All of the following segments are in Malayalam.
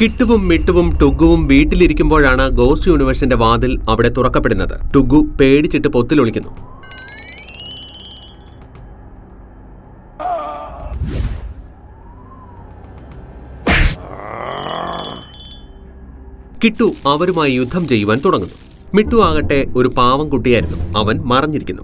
കിട്ടുവും മിട്ടുവും ടുഗുവും വീട്ടിലിരിക്കുമ്പോഴാണ് ഗോസ്റ്റ് യൂണിവേഴ്സിന്റെ വാതിൽ അവിടെ തുറക്കപ്പെടുന്നത്. ടുഗു പേടിച്ചിട്ട് പൊത്തിലൊളിക്കുന്നു. കിട്ടു അവരുമായി യുദ്ധം ചെയ്യുവാൻ തുടങ്ങുന്നു. മിട്ടു ആകട്ടെ ഒരു പാവം കുട്ടിയായിരുന്നു. അവൻ മറഞ്ഞിരിക്കുന്നു.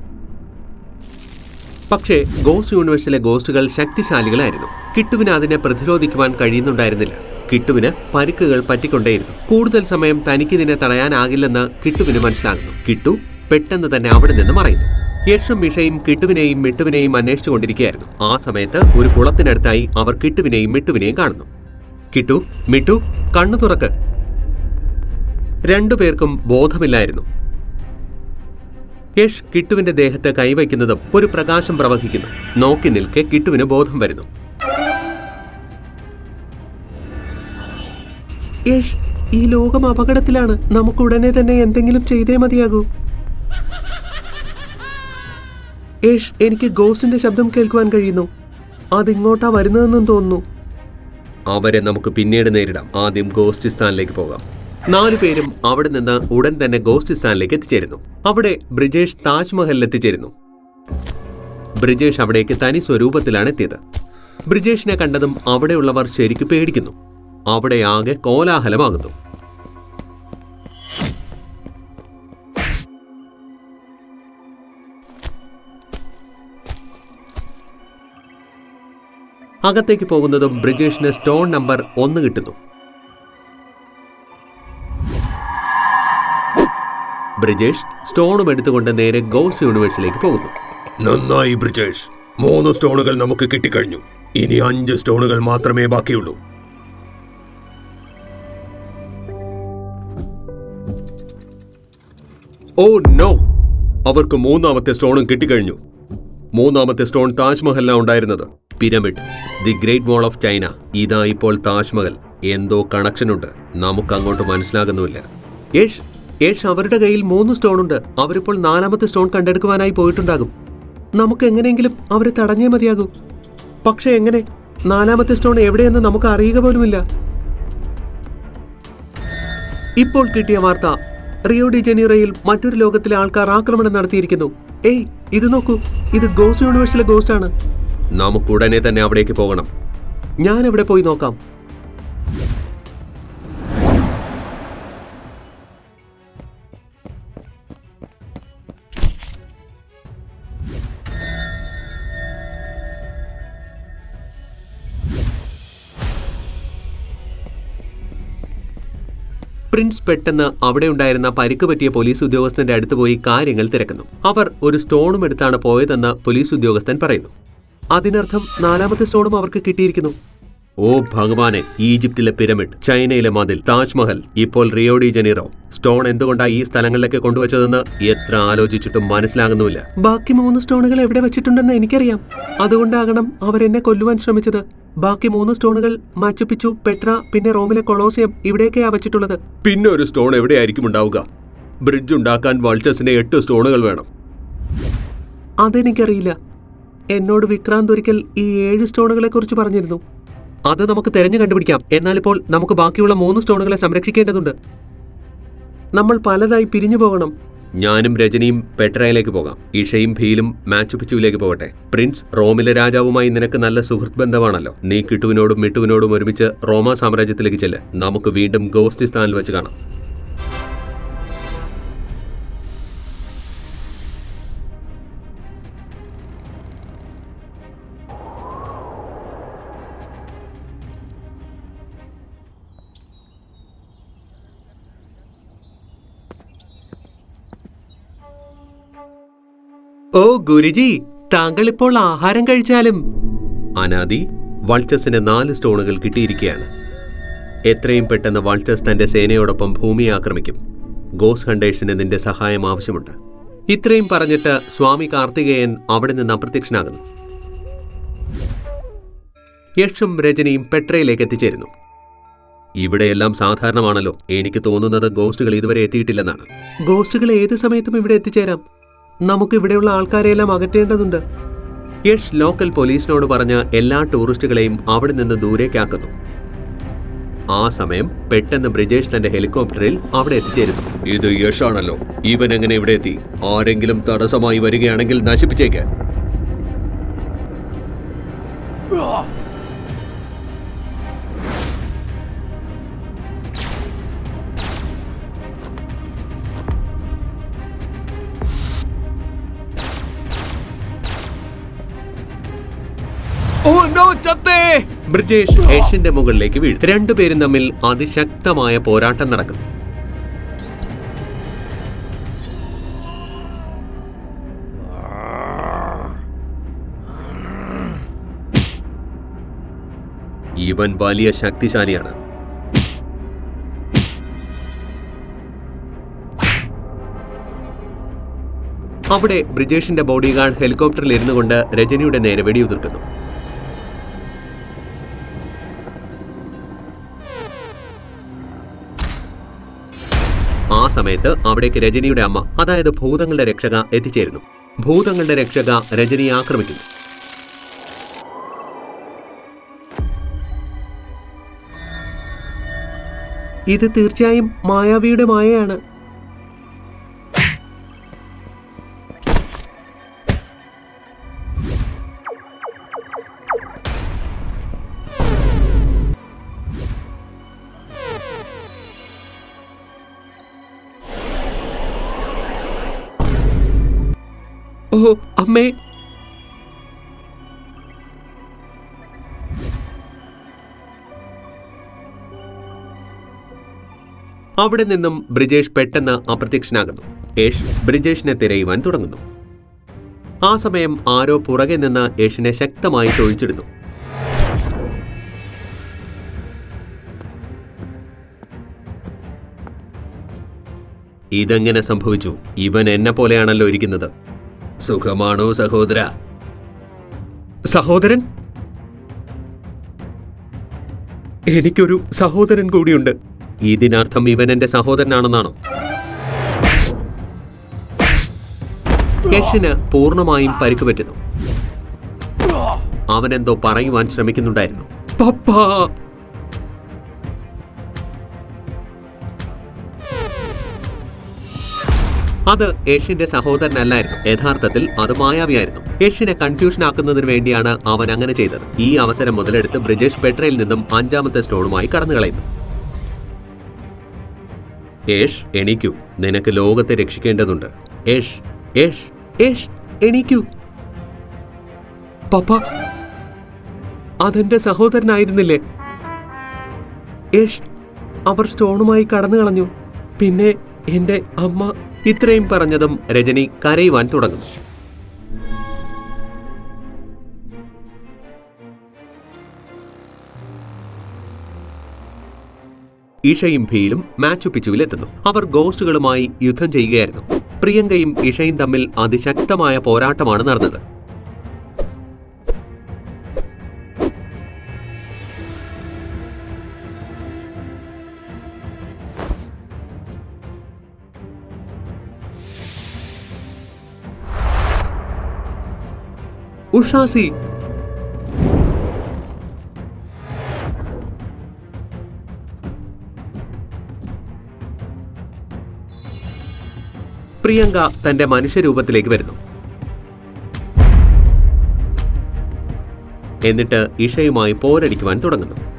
പക്ഷേ ഗോസ്റ്റ് യൂണിവേഴ്സിലെ ഗോസ്റ്റുകൾ ശക്തിശാലികളായിരുന്നു. കിട്ടുവിന് അതിനെ പ്രതിരോധിക്കുവാൻ കഴിയുന്നുണ്ടായിരുന്നില്ല. കിട്ടുവിന് പരിക്കുകൾ പറ്റിക്കൊണ്ടേയിരുന്നു. കൂടുതൽ സമയം തനിക്കിതിനെ തടയാനാകില്ലെന്ന് കിട്ടുവിന് മനസ്സിലാകുന്നു. കിട്ടു പെട്ടെന്ന് തന്നെ അവിടെ നിന്ന് മറയുന്നു. യക്ഷും മിഷയും കിട്ടുവിനെയും മിട്ടുവിനെയും അന്വേഷിച്ചുകൊണ്ടിരിക്കുകയായിരുന്നു. ആ സമയത്ത് ഒരു കുളത്തിനടുത്തായി അവർ കിട്ടുവിനെയും മിട്ടുവിനെയും കാണുന്നു. കിട്ടു മിട്ടു കണ്ണു തുറക്ക്. രണ്ടുപേർക്കും ബോധമില്ലായിരുന്നു. യഷ് കിട്ടുവിന്റെ ദേഹത്ത് കൈവയ്ക്കുന്നതും ഒരു പ്രകാശം പ്രവഹിക്കുന്നു. നോക്കി നിൽക്കെ കിട്ടുവിന് ബോധം വരുന്നു. ഈ ലോകം അപകടത്തിലാണ്. നമുക്ക് ഉടനെ തന്നെ എന്തെങ്കിലും ചെയ്തേ മതിയാകൂ. യേഷ് എനിക്ക് ഗോസ്റ്റിന്റെ ശബ്ദം കേൾക്കുവാൻ കഴിയുന്നു. അതിങ്ങോട്ടാ വരുന്നതെന്നും തോന്നുന്നു. അവരെ നമുക്ക് പിന്നീട് നേരിടാം. ആദ്യം ഗോസ്റ്റിസ്ഥാനിലേക്ക് പോകാം. നാലു പേരും അവിടെ നിന്ന് ഉടൻ തന്നെ ഗോസ്റ്റിസ്ഥാനിലേക്ക് എത്തിച്ചേരുന്നു. അവിടെ ബ്രിജേഷ് താജ്മഹലിൽ എത്തിച്ചേരുന്നു. ബ്രിജേഷ് അവിടേക്ക് തനി സ്വരൂപത്തിലാണ് എത്തിയത്. ബ്രിജേഷിനെ കണ്ടതും അവിടെയുള്ളവർ ശരിക്കു പേടിക്കുന്നു. അവിടെ ആകെ കോലാഹലമാകുന്നു. അകത്തേക്ക് പോകുന്നതും ബ്രിജേഷിന് സ്റ്റോൺ നമ്പർ ഒന്ന് കിട്ടുന്നു. ബ്രിജേഷ് സ്റ്റോണും എടുത്തുകൊണ്ട് നേരെ ഗോസ് യൂണിവേഴ്സിലേക്ക് പോകുന്നു. നന്നായി ബ്രിജേഷ്. മൂന്ന് സ്റ്റോണുകൾ നമുക്ക് കിട്ടിക്കഴിഞ്ഞു. ഇനി അഞ്ച് സ്റ്റോണുകൾ മാത്രമേ ബാക്കിയുള്ളൂ. Oh no. അവർക്ക് മൂന്നാമത്തെ സ്റ്റോണും കിട്ടിക്കഴിഞ്ഞു. മൂന്നാമത്തെ സ്റ്റോൺ താജ്മഹലിലാണ് ഉണ്ടായിരുന്നത്. Pyramid. The great wall of China. ഇതാ ഇപ്പോൾ താജ്മഹൽ. എന്തോ കണക്ഷനുണ്ട്. നമുക്ക് അങ്ങോട്ട് മനസ്സിലാകുന്നുമില്ല. യേഷ് യേഷ് അവരുടെ കയ്യിൽ മൂന്ന് സ്റ്റോൺ ഉണ്ട് അവരിപ്പോൾ നാലാമത്തെ സ്റ്റോൺ കണ്ടെടുക്കുവാനായി പോയിട്ടുണ്ടാകും. നമുക്ക് എങ്ങനെയെങ്കിലും അവരെ തടഞ്ഞേ മതിയാകൂ. പക്ഷെ എങ്ങനെ? നാലാമത്തെ സ്റ്റോൺ എവിടെയെന്ന് നമുക്ക് അറിയുക പോലുമില്ല. ഇപ്പോൾ കിട്ടിയ വാർത്ത റിയോ ഡി ജനീറയിൽ മറ്റൊരു ലോകത്തിലെ ആൾക്കാർ ആക്രമണം നടത്തിയിരിക്കുന്നു. ഏയ് ഇത് നോക്കൂ. ഇത് ഗോസ് യൂണിവേഴ്സിലെ ഗോസ്റ്റ് ആണ് നമുക്ക് ഉടനെ തന്നെ അവിടേക്ക് പോകണം. ഞാൻ അവിടെ പോയി നോക്കാം. പ്രിൻസ് പെട്ടെന്ന് അവിടെ ഉണ്ടായിരുന്ന പരിക്ക് പറ്റിയ പോലീസ് ഉദ്യോഗസ്ഥന്റെ അടുത്ത് പോയി കാര്യങ്ങൾ തിരക്കുന്നു. അവർ ഒരു സ്റ്റോണും എടുത്താണ് പോയതെന്ന് പോലീസ് ഉദ്യോഗസ്ഥൻ പറയുന്നു. അതിനർത്ഥം നാലാമത്തെ സ്റ്റോണും അവർക്ക് കിട്ടിയിരിക്കുന്നു. ഓ ഭഗവാനെ ഈജിപ്തിലെ പിരമിഡ് ചൈനയിലെ മതിൽ താജ്മഹൽ ഇപ്പോൾ റിയോഡി ജനീറോ. സ്റ്റോൺ എന്തുകൊണ്ടാണ് ഈ സ്ഥലങ്ങളിലേക്ക് കൊണ്ടുവച്ചതെന്ന് എത്ര ആലോചിച്ചിട്ടും മനസ്സിലാകുന്നുമില്ല. ബാക്കി മൂന്ന് സ്റ്റോണുകൾ എവിടെ വെച്ചിട്ടുണ്ടെന്ന് എനിക്കറിയാം. അതുകൊണ്ടാകണം എന്നെ കൊല്ലുവാൻ ശ്രമിച്ചത്. ബാക്കി മൂന്ന് സ്റ്റോണുകൾ മാച്ചുപിച്ചു പെട്ര പിന്നെ റോമിലെ കൊളോസിയം ഇവിടെയൊക്കെയാ വെച്ചിട്ടുള്ളത്. പിന്നെ ഒരു സ്റ്റോൺ എവിടെയായിരിക്കും ഉണ്ടാവുക? ബ്രിഡ്ജ് ഉണ്ടാക്കാൻ വൾച്ചസിന് എട്ട് സ്റ്റോണുകൾ വേണം. അതെനിക്കറിയില്ല. എന്നോട് വിക്രാന്ത് ഒരിക്കൽ ഈ ഏഴ് സ്റ്റോണുകളെ കുറിച്ച് പറഞ്ഞിരുന്നു. അത് നമുക്ക് തെരഞ്ഞു കണ്ടുപിടിക്കാം. എന്നാലിപ്പോൾ നമുക്ക് ബാക്കിയുള്ള മൂന്ന് സ്റ്റോണുകളെ സംരക്ഷിക്കേണ്ടതുണ്ട്. നമ്മൾ പലതായി പിരിഞ്ഞു പോകണം. ഞാനും രജനിയും പെട്രയിലേക്ക് പോകാം. ഇഷയും ഭീലും മാച്ചുപിച്ചുവിലേക്ക് പോകട്ടെ. പ്രിൻസ് റോമിലെ രാജാവുമായി നിനക്ക് നല്ല സുഹൃത്ത് ബന്ധമാണല്ലോ. നീ കിട്ടുവിനോടും മിട്ടുവിനോടും ഒരുമിച്ച് റോമ സാമ്രാജ്യത്തിലേക്ക് ചെല്ല്. നമുക്ക് വീണ്ടും ഗോസ്തിസ്ഥാനിൽ വെച്ച് കാണാം. ഓ ഗുരുജി താങ്കൾ ഇപ്പോൾ ആഹാരം കഴിച്ചാലും. അനാദി വൾച്ചസിന് നാല് സ്റ്റോണുകൾ കിട്ടിയിരിക്കുകയാണ് എത്രയും പെട്ടെന്ന് വൾച്ചസ് തന്റെ സേനയോടൊപ്പം ഭൂമിയെ ആക്രമിക്കും. ഗോസ് ഹണ്ടേഴ്സിന് നിന്റെ സഹായം ആവശ്യമുണ്ട്. ഇത്രയും പറഞ്ഞിട്ട് സ്വാമി കാർത്തികേയൻ അവിടെ നിന്ന് അപ്രത്യക്ഷനാകുന്നു. യക്ഷും രജനിയും പെട്രയിലേക്ക് എത്തിച്ചേരുന്നു. ഇവിടെയെല്ലാം സാധാരണമാണല്ലോ. എനിക്ക് തോന്നുന്നത് ഗോസ്റ്റുകൾ ഇതുവരെ എത്തിയിട്ടില്ലെന്നാണ്. ഗോസ്റ്റുകൾ ഏത് സമയത്തും ഇവിടെ എത്തിച്ചേരാം. നമുക്ക് ഇവിടെയുള്ള ആൾക്കാരെയെല്ലാം അകറ്റേണ്ടതുണ്ട്. യഷ് ലോക്കൽ പോലീസിനോട് പറഞ്ഞ് എല്ലാ ടൂറിസ്റ്റുകളെയും അവിടെ നിന്ന് ദൂരേക്കാക്കുന്നു ആ സമയം പെട്ടെന്ന് ബ്രിജേഷ് തന്റെ ഹെലികോപ്റ്ററിൽ അവിടെ എത്തിച്ചേരുന്നു. ഇത് യഷാണല്ലോ. ഇവൻ എങ്ങനെ ഇവിടെ എത്തി? ആരെങ്കിലും തടസ്സമായി വരികയാണെങ്കിൽ നശിപ്പിച്ചേക്ക്. നോ ചത്തേ ബ്രിജേഷ് ഏഷ്യന്റെ മുകളിലേക്ക് വീഴും. രണ്ടുപേരും തമ്മിൽ അതിശക്തമായ പോരാട്ടം നടക്കുന്നു. ഇവൻ വലിയ ശക്തിശാലിയാണ്. അവിടെ ബ്രിജേഷിന്റെ ബോഡിഗാർഡ് ഹെലികോപ്റ്ററിൽ ഇരുന്നു കൊണ്ട് രജനിയുടെ നേരെ വെടിയുതിർക്കുന്നു. സമയത്ത് അവിടേക്ക് രജനിയുടെ അമ്മ അതായത് ഭൂതങ്ങളുടെ രക്ഷക എത്തിച്ചേരുന്നു. ഭൂതങ്ങളുടെ രക്ഷക രജനിയെ ആക്രമിക്കുന്നു. ഇത് തീർച്ചയായും മായാവിയുടെ മായയാണ്. ഓ അമ്മേ. അവിടെ നിന്നും ബ്രിജേഷ് പെട്ടെന്ന് അപ്രത്യക്ഷനാകുന്നു. യേഷ് ബ്രിജേഷിനെ തിരയുവാൻ തുടങ്ങുന്നു. ആ സമയം ആരോ പുറകെ നിന്ന് യേഷിനെ ശക്തമായി തൊഴിച്ചിടുന്നു. ഇതെങ്ങനെ സംഭവിച്ചു? ഇവൻ എന്നെ പോലെയാണല്ലോ ഇരിക്കുന്നത്. സുഖമാണോ സഹോദര? സഹോദരൻ? എനിക്കൊരു സഹോദരൻ കൂടിയുണ്ട്. ഇതിനർത്ഥം ഇവൻ എന്റെ സഹോദരനാണെന്നാണോ? യഷിന് പൂർണമായും പരിക്ക് പറ്റുന്നു. അവനെന്തോ പറയുവാൻ ശ്രമിക്കുന്നുണ്ടായിരുന്നു. പപ്പാ! അത് യഷിന്റെ സഹോദരനല്ലായിരുന്നു. യഥാർത്ഥത്തിൽ അത് മായാവിയായിരുന്നു. യഷിനെ കൺഫ്യൂഷൻ ആക്കുന്നതിന് വേണ്ടിയാണ് അവൻ അങ്ങനെ ചെയ്തത്. ഈ അവസരം മുതലെടുത്ത് ബ്രിജേഷ് പെട്രയിൽ നിന്നും അഞ്ചാമത്തെ സ്റ്റോണുമായി കടന്നു കളയുന്നു. യേഷ് എണീക്കൂ. നിനക്ക് ലോകത്തെ രക്ഷിക്കേണ്ടതുണ്ട്. ഏഷ് ഏഷ് ഏഷ് എണീക്കൂ. പപ്പ അതെന്റെ സഹോദരനായിരുന്നില്ലേ? ഏഷ് അവർ സ്റ്റോണുമായി കടന്നു കളഞ്ഞു. പിന്നെ എന്റെ അമ്മ ഇത്രയും പറഞ്ഞതും രജനി കരയുവാൻ തുടങ്ങുന്നു. ഇഷയും ഭീലും മാച്ചു പിച്ചുവിലെത്തുന്നു. അവർ ഗോസ്റ്റുകളുമായി യുദ്ധം ചെയ്യുകയായിരുന്നു. പ്രിയങ്കയും ഇഷയും തമ്മിൽ അതിശക്തമായ പോരാട്ടമാണ് നടന്നത്. ഉഷാസി. പ്രിയങ്ക തന്റെ മനുഷ്യരൂപത്തിലേക്ക് വരുന്നു. എന്നിട്ട് ഇഷയുമായി പോരടിക്കുവാൻ തുടങ്ങുന്നു.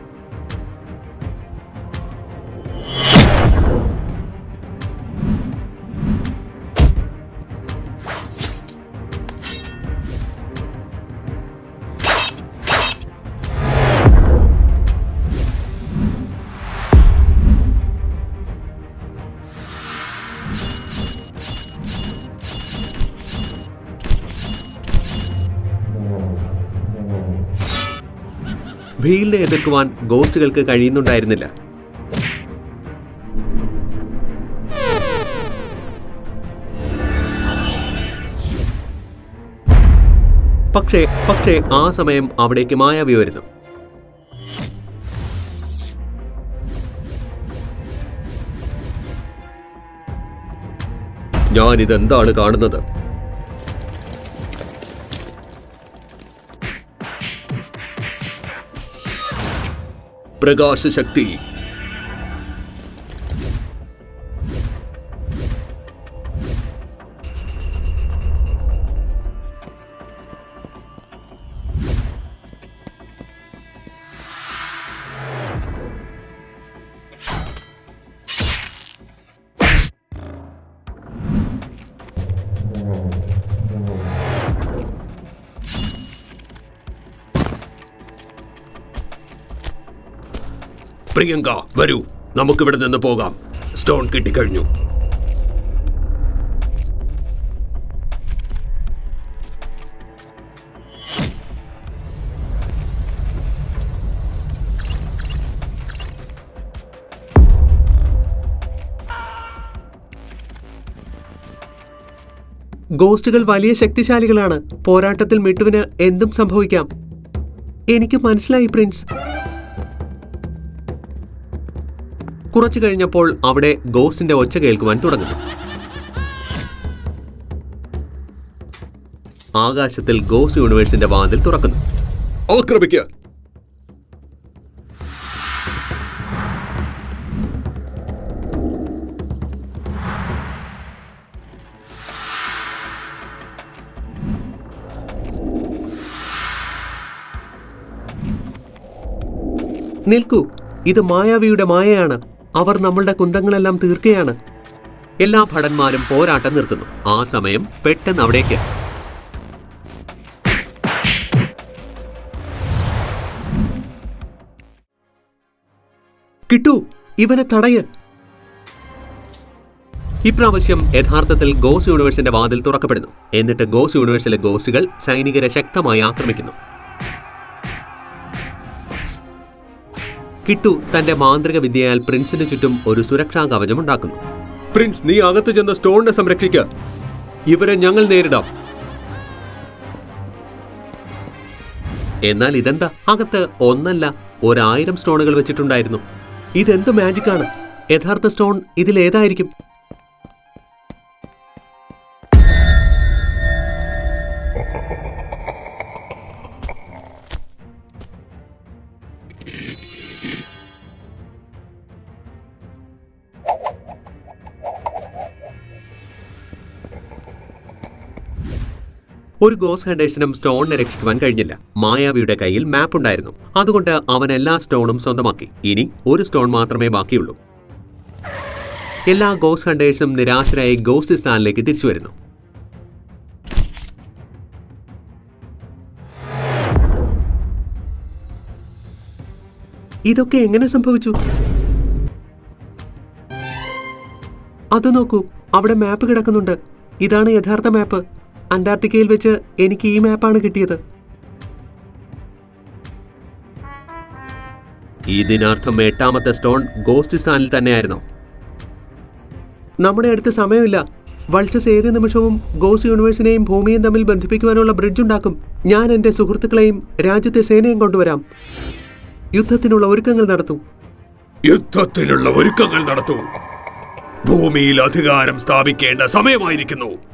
ഭീലിനെ എതിർക്കുവാൻ ഗോസ്റ്റുകൾക്ക് കഴിയുന്നുണ്ടായിരുന്നില്ല. പക്ഷേ പക്ഷേ ആ സമയം അവിടേക്ക് മായാവി വരുന്നു. ഞാനിതെന്താണ് കാണുന്നത്? प्रकाश शक्ति। പ്രിയങ്ക വരൂ. നമുക്കിവിടെ നിന്ന് പോകാം. സ്റ്റോൺ കിട്ടിക്കഴിഞ്ഞു. ഗോസ്റ്റുകൾ വലിയ ശക്തിശാലികളാണ്. പോരാട്ടത്തിൽ മിട്ടുവിന് എന്തും സംഭവിക്കാം. എനിക്ക് മനസ്സിലായി പ്രിൻസ്. കുറച്ചു കഴിഞ്ഞപ്പോൾ അവിടെ ഗോസ്റ്റിന്റെ ഒച്ച കേൾക്കുവാൻ തുടങ്ങുന്നു. ആകാശത്തിൽ ഗോസ്റ്റ് യൂണിവേഴ്സിന്റെ വാതിൽ തുറക്കുന്നു. ആക്രമിക്കുക നിൽക്കൂ ഇത് മായാവിയുടെ മായയാണ്. അവർ നമ്മളുടെ കുന്തങ്ങളെല്ലാം തീർക്കുകയാണ്. എല്ലാ ഭടന്മാരും പോരാട്ടം നിർത്തുന്നു. ആ സമയം പെട്ടെന്ന് അവിടേക്ക്. കിട്ടു ഇവനെ തടയ്. ഇപ്രാവശ്യം യഥാർത്ഥത്തിൽ ഗോസ് യൂണിവേഴ്സിന്റെ വാതിൽ തുറക്കപ്പെടുന്നു. എന്നിട്ട് ഗോസ് യൂണിവേഴ്സിലെ ഗോസുകൾ സൈനികരെ ശക്തമായി ആക്രമിക്കുന്നു. കിട്ടു തന്റെ മാന്ത്രിക വിദ്യയാൽ പ്രിൻസിന് ചുറ്റും ഒരു സുരക്ഷാ കവചം ഉണ്ടാക്കുന്നു. പ്രിൻസ് നീ അകത്ത് ചെന്ന് സ്റ്റോണിനെ സംരക്ഷിക്ക. ഇവരെ ഞങ്ങൾ നേരിടാം. എന്നാൽ ഇതെന്താ? അകത്ത് ഒന്നല്ല ഒരായിരം സ്റ്റോണുകൾ വെച്ചിട്ടുണ്ടായിരുന്നു. ഇതെന്ത് മാജിക്കാണ് യഥാർത്ഥ സ്റ്റോൺ ഇതിലേതായിരിക്കും? ഒരു ഗോസ് ഹണ്ടേഴ്സിനും സ്റ്റോണിനെ രക്ഷിക്കുവാൻ കഴിഞ്ഞില്ല. മായാവിയുടെ കയ്യിൽ മാപ്പ് ഉണ്ടായിരുന്നു. അതുകൊണ്ട് അവൻ എല്ലാ സ്റ്റോണും സ്വന്തമാക്കി. ഇനി ഒരു സ്റ്റോൺ മാത്രമേ ബാക്കിയുള്ളൂ. എല്ലാ ഗോസ് ഹണ്ടേഴ്സും നിരാശരായി ഗോസ്റ്റ് സ്ഥാനിലേക്ക് തിരിച്ചു വരുന്നു. ഇതൊക്കെ എങ്ങനെ സംഭവിച്ചു? അത് നോക്കൂ. അവിടെ മാപ്പ് കിടക്കുന്നുണ്ട്. ഇതാണ് യഥാർത്ഥ മാപ്പ് അന്റാർട്ടിക്കയിൽ വെച്ച് എനിക്ക് ഈ മാപ്പാണ് കിട്ടിയത്. ഇതിനർത്ഥം എട്ടാമത്തെ സ്റ്റോൺ ഗോസ്റ്റ് സ്ഥാനിൽ തന്നെയായിരുന്നു. നമ്മുടെ അടുത്ത് സമയമില്ല. വൾച്ചസ് ഏത് നിമിഷവും ഗോസ് യൂണിവേഴ്സിനെയും ഭൂമിയും തമ്മിൽ ബന്ധിപ്പിക്കുവാനുള്ള ബ്രിഡ്ജ് ഉണ്ടാക്കും. ഞാൻ എന്റെ സുഹൃത്തുക്കളെയും രാജ്യത്തെ സേനയും കൊണ്ടുവരാം. യുദ്ധത്തിനുള്ള ഒരുക്കങ്ങൾ നടത്തൂ. യുദ്ധത്തിനുള്ള ഒരുക്കങ്ങൾ നടത്തൂ. ഭൂമിയിൽ അധികാരം സ്ഥാപിക്കേണ്ട സമയമായിരിക്കുന്നു.